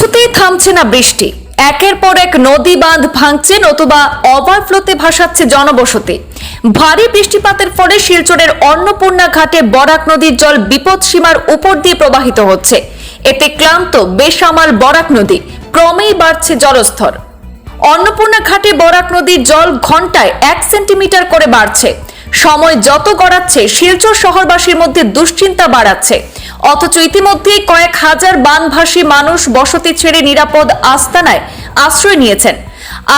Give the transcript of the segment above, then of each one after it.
কিছুতেই থামছে না বৃষ্টি। একের পর এক নদী বাঁধ ভাঙছে নতুবা ওভারফ্লোতে ভাসাচ্ছে জনবসতি। ভারী বৃষ্টিপাতের ফলে শিলচরের অন্নপূর্ণা ঘাটে বরাক নদীর জল বিপদ সীমার উপর দিয়ে প্রবাহিত হচ্ছে। এতে ক্লান্ত, বেসামাল বরাক নদী ক্রমেই বাড়ছে জলস্তর। অন্নপূর্ণা ঘাটে বরাক নদীর জল ঘন্টায় এক সেন্টিমিটার করে বাড়ছে। সময় যত গড়াচ্ছে, শিলচর শহরবাসীর মধ্যে দুশ্চিন্তা বাড়াচ্ছে। অথচ ইতিমধ্যেই কয়েক হাজার বানভাসী মানুষ বসতি ছেড়ে নিরাপদ আস্তানায় আশ্রয় নিয়েছেন।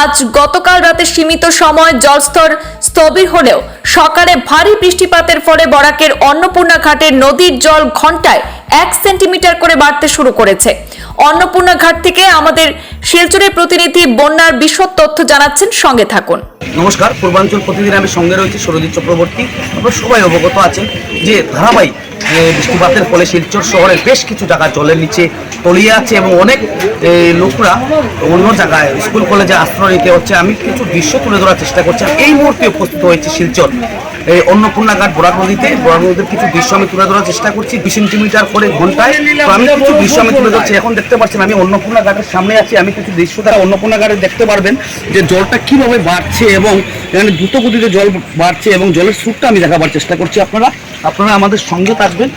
আজ গতকাল রাতে সীমিত সময় জলস্তর স্থবির হলেও সকালে ভারী বৃষ্টিপাতের ফলে বরাকের অন্নপূর্ণা ঘাটের নদীর জল ঘন্টায় এক সেন্টিমিটার করে বাড়তে শুরু করেছে। অন্নপূর্ণা ঘাট থেকে আমাদের শিলচরের প্রতিনিধি বন্যার বিশদ তথ্য জানাচ্ছেন। সঙ্গে থাকুন। নমস্কার, পূর্বাঞ্চল প্রতিদিন আমি সঙ্গে রয়েছি সরজিৎ চক্রবর্তী। আপনারা সবাই অবগত আছেন যে ধারাবাহিক বৃষ্টিপাতের ফলে শিলচর শহরের বেশ কিছু জায়গা জলের নিচে তলিয়ে আছে এবং অনেক লোকরা অন্য জায়গায়, স্কুল, কলেজে আশ্রয় নিতে হচ্ছে। আমি কিছু দৃশ্য তুলে ধরার চেষ্টা করছি। এই মুহূর্তে উপস্থিত হয়েছে শিলচর এই অন্নপূর্ণা ঘাট বরাক নদীতে, বরাক নদীর কিছু দৃশ্য আমি তুলে ধরার চেষ্টা করছি। দুই সেন্টিমিটার করে ঘন্টায়। তো আমি কিছু দৃশ্য আমি তুলে ধরছি। এখন দেখতে পাচ্ছেন, আমি অন্নপূর্ণা ঘাটের সামনে আছি। আমি কিছু দৃশ্য দ্বারা অন্নপূর্ণা ঘাটে দেখতে পারবেন যে জলটা কীভাবে বাড়ছে এবং এখানে দ্রুত গতিতে জল বাড়ছে এবং জলের স্রোতটা আমি দেখাবার চেষ্টা করছি আপনারা। আপনারা আমাদের সঙ্গে থাকবেন।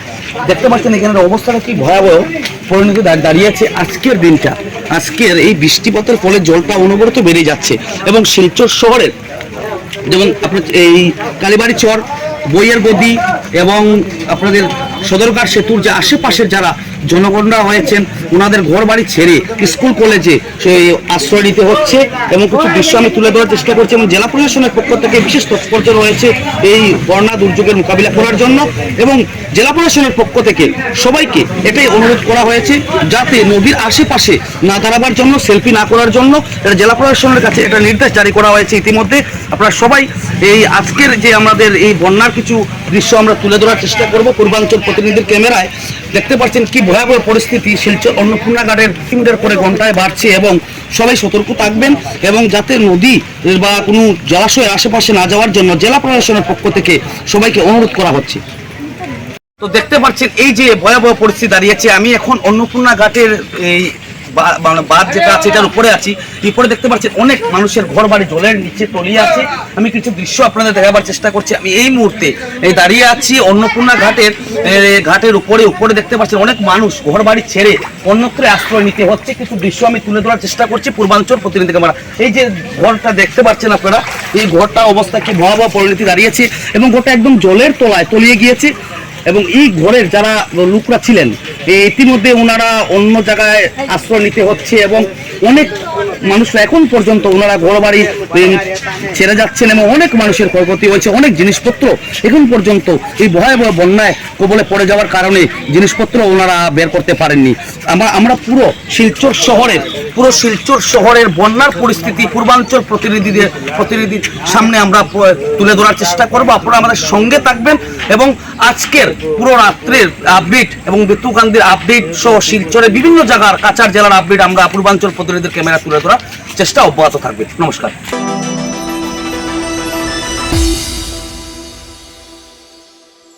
দেখতে পাচ্ছেন এখানের অবস্থাটা কি ভয়াবহ। পরিণতি দাঁড়িয়েছে আজকের দিনটা। আজকের এই বৃষ্টিপাতের ফলে জলটা অনবরত বেড়ে যাচ্ছে এবং শিলচর শহরের যেমন আপনার এই কালীবাড়ি চর বইয়ের গদি এবং আপনাদের সদরঘাট সেতুর যে আশেপাশের যারা জনগণরা হয়েছেন ওনাদের ঘর বাড়ি ছেড়ে স্কুল, কলেজে আশ্রয় নিতে হচ্ছে এবং কিছু দৃশ্য আমি তুলে ধরার চেষ্টা করছি এবং জেলা প্রশাসনের পক্ষ থেকে বিশেষ তৎপর্য রয়েছে এই বন্যা দুর্যোগের মোকাবিলা করার জন্য এবং জেলা প্রশাসনের পক্ষ থেকে সবাইকে এটাই অনুরোধ করা হয়েছে যাতে নদীর আশেপাশে না দাঁড়াবার জন্য, সেলফি না করার জন্য। জেলা প্রশাসনের কাছে এটা নির্দেশ জারি করা হয়েছে ইতিমধ্যে। আপনারা সবাই এই আজকের যে আমাদের এই বন্যার কিছু দৃশ্য আমরা তুলে ধরার চেষ্টা করব পূর্বাঞ্চল প্রতিনিধির ক্যামেরায়। দেখতে পাচ্ছেন কি ভয়াবহ পরিস্থিতি, শিলচর অন্নপূর্ণা ঘাটের কিলোমিটার করে ঘন্টায় বাড়ছে এবং সবাই সতর্ক থাকবেন এবং যাতে নদী বা কোনো জলাশয়ের আশেপাশে না যাওয়ার জন্য জেলা প্রশাসনের পক্ষ থেকে সবাইকে অনুরোধ করা হচ্ছে। তো দেখতে পাচ্ছেন এই যে ভয়াবহ পরিস্থিতি দাঁড়িয়েছে, আমি এখন অন্নপূর্ণা ঘাটের এই মানে বাঁধ যেটা আছে, এটার উপরে আছি। উপরে দেখতে পাচ্ছেন অনেক মানুষের ঘর বাড়ি জলের নিচে তলিয়ে আছে। আমি কিছু দৃশ্য আপনাদের দেখাবার চেষ্টা করছি। আমি এই মুহূর্তে, এই দাঁড়িয়ে আছি অন্নপূর্ণা ঘাটের ঘাটের উপরে উপরে দেখতে পাচ্ছেন অনেক মানুষ ঘর বাড়ি ছেড়ে অন্যত্র আশ্রয় নিতে হচ্ছে। কিছু দৃশ্য আমি তুলে ধরার চেষ্টা করছি পূর্বাঞ্চল প্রতিনিধি ক্যামেরা। এই যে ঘরটা দেখতে পাচ্ছেন আপনারা, এই ঘরটা অবস্থা কি ভয়াবহ পরিণতি দাঁড়িয়েছে এবং ঘরটা একদম জলের তলায় তলিয়ে গিয়েছে। এবং এই ঘরের যারা লোকরা ছিলেন ইতিমধ্যে ওনারা অন্য জায়গায় আশ্রয় নিতে হচ্ছে এবং অনেক মানুষরা এখন পর্যন্ত ওনারা ঘর বাড়ি ছেড়ে যাচ্ছেন এবং অনেক মানুষের ক্ষয়ক্ষতি হয়েছে, অনেক জিনিসপত্র এখন পর্যন্ত এই ভয়াবহ বন্যায় কবলে পড়ে যাওয়ার কারণে জিনিসপত্র ওনারা বের করতে পারেননি। আমরা আমরা পুরো শিলচর শহরের, পুরো শিলচর শহরের বন্যার পরিস্থিতি, পূর্বাঞ্চল প্রতিনিধিদের, প্রতিনিধির সামনে আমরা তুলে ধরার চেষ্টা করব। আপনারা আমাদের সঙ্গে থাকবেন এবং আজকের পুরো রাত্রের আপডেট এবং বেতুকান্দির আপডেট সহ শিলচরের বিভিন্ন জায়গার কাছাড় জেলার আপডেট আমরা পূর্বাঞ্চল ক্যামেরা তুলে ধরার চেষ্টা অব্যাহত থাকবে। নমস্কার।